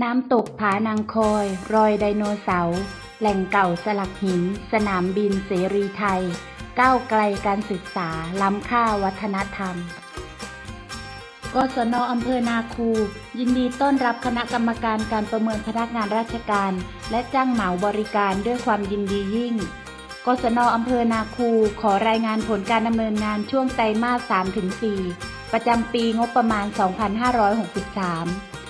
น้ำตกผานางคอย รอยไดโนเสาร์ แหล่งเก่าสลักหิน สนามบินเสรีไทย ก้าวไกลการศึกษา ล้ำค่าวัฒนธรรม กศนอำเภอนาคู ยินดีต้อนรับคณะกรรมการการประเมินพนักงานราชการ และจ้างเหมาบริการด้วยความยินดียิ่ง กศนอำเภอนาคูขอรายงานผลการดำเนินงานช่วงไตรมาส 3-4 ประจำปีงบประมาณ 2563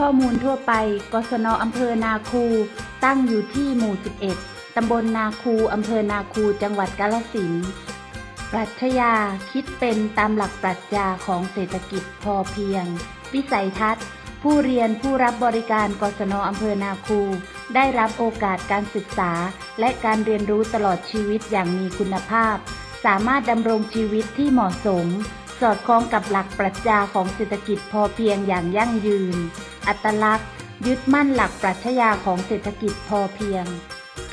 ข้อมูลทั่วไป กศนอำเภอนาคู ตั้งอยู่ที่หมู่ 11 ตำบลนาคู อำเภอนาคู จังหวัดกาฬสินธุ์ ปรัชญาคิดเป็นตามหลักปรัชญาของเศรษฐกิจพอเพียง วิสัยทัศน์ ผู้เรียนผู้รับบริการ กศนอำเภอนาคู ได้รับโอกาสการศึกษา และการเรียนรู้ตลอดชีวิตอย่างมีคุณภาพ สามารถดำรงชีวิตที่เหมาะสม สอดคล้องกับหลักปรัชญาของเศรษฐกิจพอเพียงอย่างยั่งยืน อัตลักษณ์ ยึดมั่นหลักปรัชญาของเศรษฐกิจพอเพียง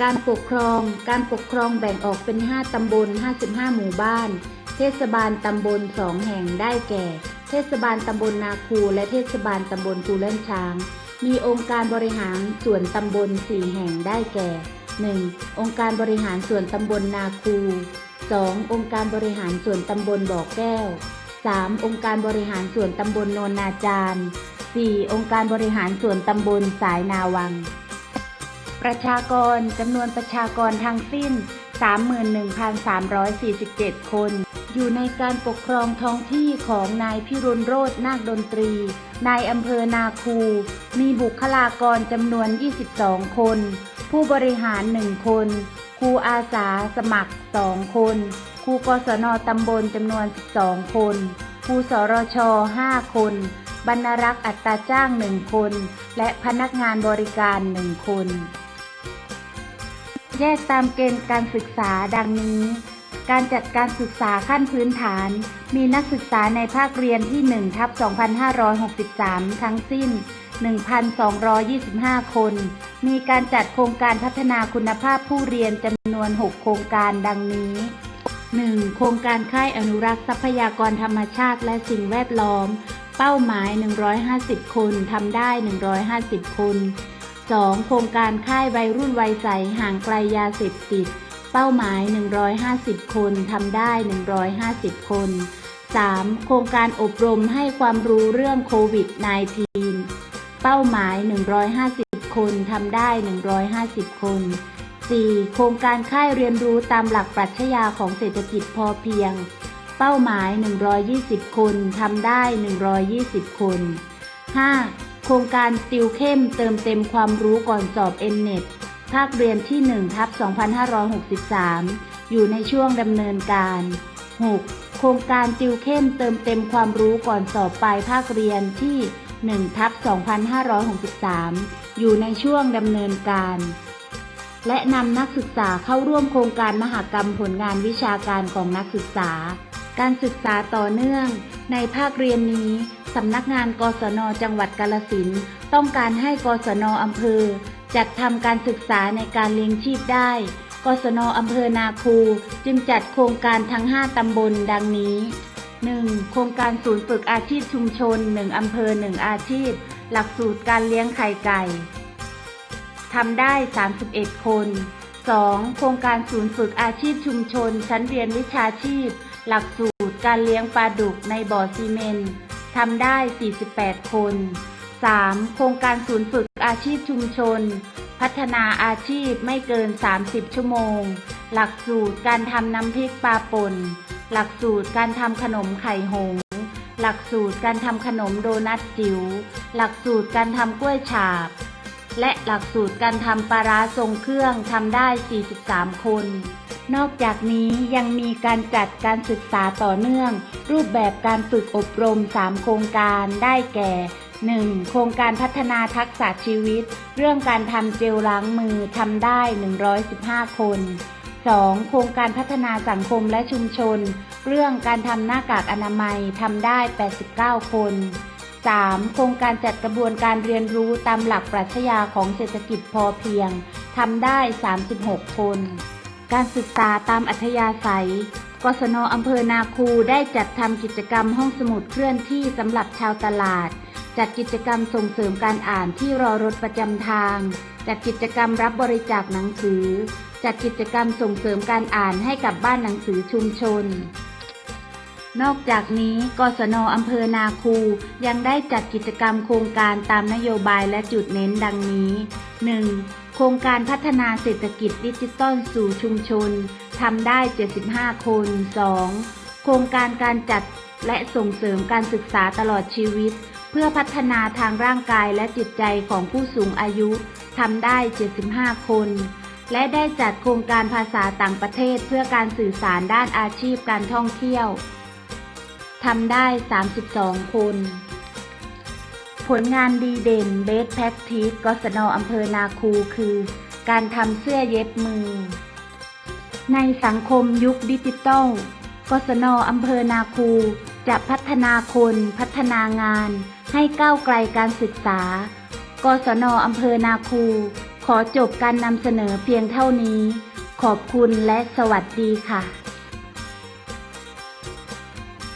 การปกครอง การปกครองแบ่งออกเป็น 5 ตำบล 55 หมู่บ้าน เทศบาลตำบล 2 แห่งได้แก่ เทศบาลตำบลนาคูและเทศบาลตำบลภูเล่นช้าง มีองค์การบริหารส่วนตำบล 4 แห่งได้แก่ 1. องค์การบริหารส่วนตำบลนาคู 2. องค์การบริหารส่วนตำบลบ่อแก้ว 3. องค์การบริหารส่วนตำบลโนนนาจาร 4. องค์การบริหารส่วนตำบลสายนาวัง ประชากรจำนวนประชากรทั้งสิ้น 31,347 คน อยู่ในการปกครองท้องที่ของนายพิรุณโรจนาคดนตรี นายอำเภอนาคู มีบุคลากรจำนวน 22 คน ผู้บริหาร 1 คน ครูอาสาสมัคร 2 คน ครูกศนตำบลจำนวน 12 คน ครูสรช 5 คน บรรณรักษ์อัตราจ้าง1คน และพนักงานบริการ1คน แยกตามเกณฑ์การศึกษาดังนี้ การจัดการศึกษาขั้นพื้นฐาน มีนักศึกษาในภาคเรียนที่1ทับ2563 ทั้งสิ้น 1,225 คน มีการจัดโครงการพัฒนาคุณภาพผู้เรียนจำนวน 6 โครงการดังนี้ 1. โครงการค่ายอนุรักษ์ทรัพยากรธรรมชาติและสิ่งแวดล้อม เป้าหมาย 150 คนทำได้ 150 คน 2. โครงการค่ายวัยรุ่นวัยใสห่างไกลยาเสพติด เป้าหมาย 150 คนทำได้ 150 คน 3. โครงการอบรมให้ความรู้เรื่องโควิด -19 เป้าหมาย 150 คนทำได้ 150 คน 4. โครงการค่ายเรียนรู้ตามหลักปรัชญาของเศรษฐกิจพอเพียง เป้าหมาย 120 คนทำได้ 120 คน 5. โครงการติวเข้มเติมเต็มความรู้ก่อนสอบ n n e t ภาคเรียนที่1ทับ2563 อยู่ในช่วงดำเนินการ 6. โครงการติวเข้มเติมเต็มความรู้ก่อนสอบปลายภาคเรียนที่1ทับ2563 อยู่ในช่วงดำเนินการ และนำนักศึกษาเข้าร่วมโครงการมหกรรมผลงานวิชาการของนักศึกษา การศึกษาต่อเนื่อง ในภาคเรียนนี้สำนักงานกศนจังหวัดกาลสินต้องการให้กศนอำเภอ จัดทำการศึกษาในการเลี้ยงชีพได้ กศนอำเภอนาคูจึงจัดโครงการทั้ง 5 ตำบลดังนี้ 1. โครงการศูนย์ฝึกอาชีพชุมชน 1 อำเภอ 1 อาชีพ หลักสูตรการเลี้ยงไข่ไก่ทำได้ 31 คน 2. โครงการศูนย์ฝึกอาชีพชุมชน ชั้นเรียนวิชาชีพ หลักสูตรการเลี้ยงปลาดุกในบ่อซีเมนต์ทำได้ 48 คน 3. โครงการศูนย์ฝึกอาชีพชุมชน พัฒนาอาชีพไม่เกิน 30 ชั่วโมง หลักสูตรการทำน้ำพริกปลาป่น หลักสูตรการทำขนมไข่หง หลักสูตรการทำขนมโดนัทจิ๋ว หลักสูตรการทำกล้วยฉาบ และหลักสูตรการทำปลาร้าทรงเครื่องทำได้ 43 คน นอกจากนี้ยังมีการจัดการศึกษาต่อเนื่อง รูปแบบการฝึกอบรม 3 โครงการได้แก่ 1. โครงการพัฒนาทักษะชีวิต เรื่องการทำเจลล้างมือทำได้ 115 คน 2. โครงการพัฒนาสังคมและชุมชน เรื่องการทำหน้ากากอนามัยทำได้ 89 คน 3. โครงการจัดกระบวนการเรียนรู้ตามหลักปรัชญาของเศรษฐกิจพอเพียงทำได้ 36 คน การศึกษาตามอัธยาศัย กศนอำเภอนาคูได้จัดทำกิจกรรมห้องสมุดเคลื่อนที่สำหรับชาวตลาด จัดกิจกรรมส่งเสริมการอ่านที่รอรถประจำทาง จัดกิจกรรมรับบริจาคหนังสือ จัดกิจกรรมส่งเสริมการอ่านให้กับบ้านหนังสือชุมชน นอกจากนี้ กศนอำเภอนาคูยังได้จัดกิจกรรมโครงการตามนโยบายและจุดเน้นดังนี้ 1. โครงการพัฒนาเศรษฐกิจดิจิตอลสู่ชุมชนทำได้ 75 คน 2. โครงการการจัดและส่งเสริมการศึกษาตลอดชีวิต เพื่อพัฒนาทางร่างกายและจิตใจของผู้สูงอายุทำได้ 75 คน และได้จัดโครงการภาษาต่างประเทศเพื่อการสื่อสารด้านอาชีพการท่องเที่ยวทำได้ 32 คน ผลงานดีเด่นเบสแพ็กทีสกศนอำเภอนาคูคือ การทำเสื้อเย็บมือ ในสังคมยุคดิจิตอลกศนอำเภอนาคูจะพัฒนาคนพัฒนางานให้ก้าวไกลการศึกษา กศนอำเภอนาคู ขอจบการนำเสนอเพียงเท่านี้ ขอบคุณและสวัสดีค่ะ